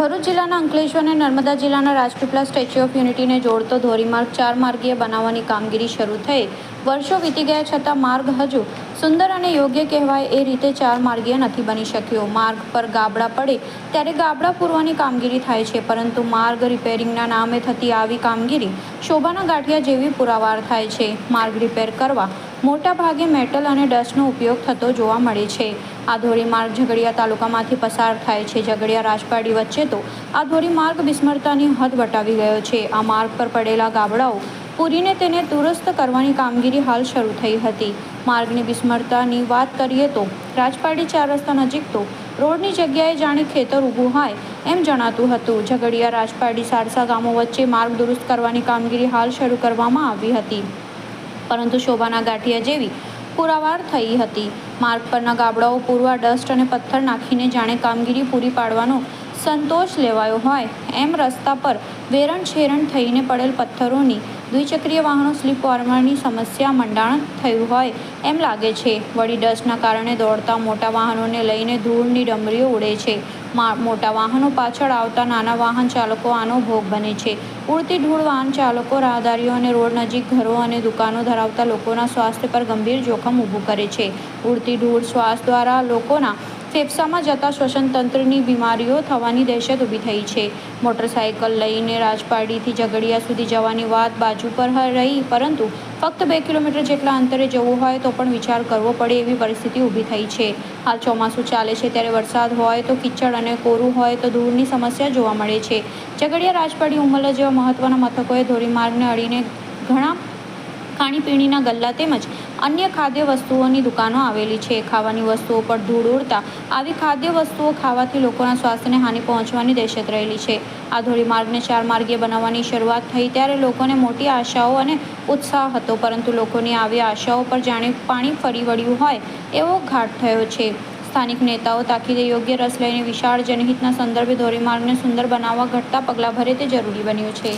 ભરૂચ જિલ્લાના અંકલેશ્વર અને નર્મદા જિલ્લાના રાજપીપળા સ્ટેચ્યુ ઓફ યુનિટીને જોડતો ધોરીમાર્ગ ચાર માર્ગીય બનાવવાની કામગીરી શરૂ થઈ. વર્ષો વીતી ગયા છતાં માર્ગ હજુ સુંદર અને યોગ્ય કહેવાય એ રીતે ચાર માર્ગીય નથી બની શક્યો. માર્ગ પર ગાબડા પડે ત્યારે ગાબડા પૂરવાની કામગીરી થાય છે, પરંતુ માર્ગ રિપેરિંગના નામે થતી આવી કામગીરી શોભાના ગાંઠિયા જેવી પુરાવાર થાય છે. માર્ગ રિપેર કરવા મોટા ભાગે મેટલ અને ડસ્ટનો ઉપયોગ થતો જોવા મળે છે. આ ધોરીમાર્ગ ઝઘડિયા તાલુકામાંથી પસાર થાય છે. ઝઘડિયા રાજપાડી વચ્ચે તો આ ધોરીમાર્ગ વિસ્મરતાની હદ વટાવી ગયો છે. આ માર્ગ પર પડેલા ગાબડાઓ પૂરીને તેને દુરસ્ત કરવાની કામગીરી હાલ શરૂ થઈ હતી. માર્ગની વિસ્મરતાની વાત કરીએ તો રાજપાડી ચાર રસ્તા નજીક તો રોડની જગ્યાએ જાણે ખેતર ઊભું હોય એમ જણાતું હતું. ઝઘડિયા રાજપાડી સારસા ગામો વચ્ચે માર્ગ દુરુસ્ત કરવાની કામગીરી હાલ શરૂ કરવામાં આવી હતી. પરંતુ શોભાના ગાંઠિયા જેવી પુરાવાર થઈ હતી. માર્ગ પરના ગાબડાઓ, પૂરવા, ડસ્ટ અને પથ્થર નાખીને જાણે કામગીરી પૂરી પાડવાનો સંતોષ લેવાયો હોય. એમ રસ્તા પર વેરણ છેરણ થઈને પડેલ પથ્થરોની દ્વિચક્રીય વાહનો સ્લીપ વારવાની સમસ્યા મંડાણ થયું હોય એમ લાગે છે. વળી ડસ્ટના કારણે દોડતા મોટા વાહનોને લઈને ધૂળની ડમરીઓ ઉડે છે. મોટા વાહનો પાછળ આવતા નાના વાહન ચાલકો આનો ભોગ બને છે. ઉડતી ધૂળ વાહન ચાલકો રાહદારીઓ અને રોડ નજીક ઘરો અને દુકાનો ધરાવતા લોકોના સ્વાસ્થ્ય પર ગંભીર જોખમ ઊભું કરે છે. ઉડતી ધૂળ શ્વાસ દ્વારા લોકોના ફેફસામાં જતા શ્વસનતંત્રની બીમારીઓ થવાની દહેશત ઊભી થઈ છે. મોટરસાયકલ લઈને રાજપાડીથી ઝઘડિયા સુધી જવાની વાત બાજુ પર રહી, પરંતુ ફક્ત બે કિલોમીટર જેટલા અંતરે જવું હોય તો પણ વિચાર કરવો પડે એવી પરિસ્થિતિ ઊભી થઈ છે. હાલ ચોમાસું ચાલે છે ત્યારે વરસાદ હોય તો કિચડ અને કોરું હોય તો ધૂળની સમસ્યા જોવા મળે છે. ઝઘડિયા રાજપાડી ઉમરલા જેવા મહત્વના મથકોએ ધોરીમાર્ગને અડીને ઘણા ખાણીપીણીના ગલ્લા તેમજ અન્ય ખાદ્ય વસ્તુઓની દુકાનો આવેલી છે. ખાવાની વસ્તુઓ પર ધૂળ ઉડતા આવી ખાદ્ય વસ્તુઓ ખાવાથી લોકોના સ્વાસ્થ્યને હાનિ પહોંચવાની દહેશત રહેલી છે. આ ધોરીમાર્ગને ચાર માર્ગીય બનાવવાની શરૂઆત થઈ ત્યારે લોકોને મોટી આશાઓ અને ઉત્સાહ હતો, પરંતુ લોકોની આવી આશાઓ પર જાણે પાણી ફરી વળ્યું હોય એવો ઘાટ થયો છે. સ્થાનિક નેતાઓ તાકીદે યોગ્ય રસ લઈને વિશાળ જનહિતના સંદર્ભે ધોરીમાર્ગને સુંદર બનાવવા ઘટતા પગલાં ભરે તે જરૂરી બન્યું છે.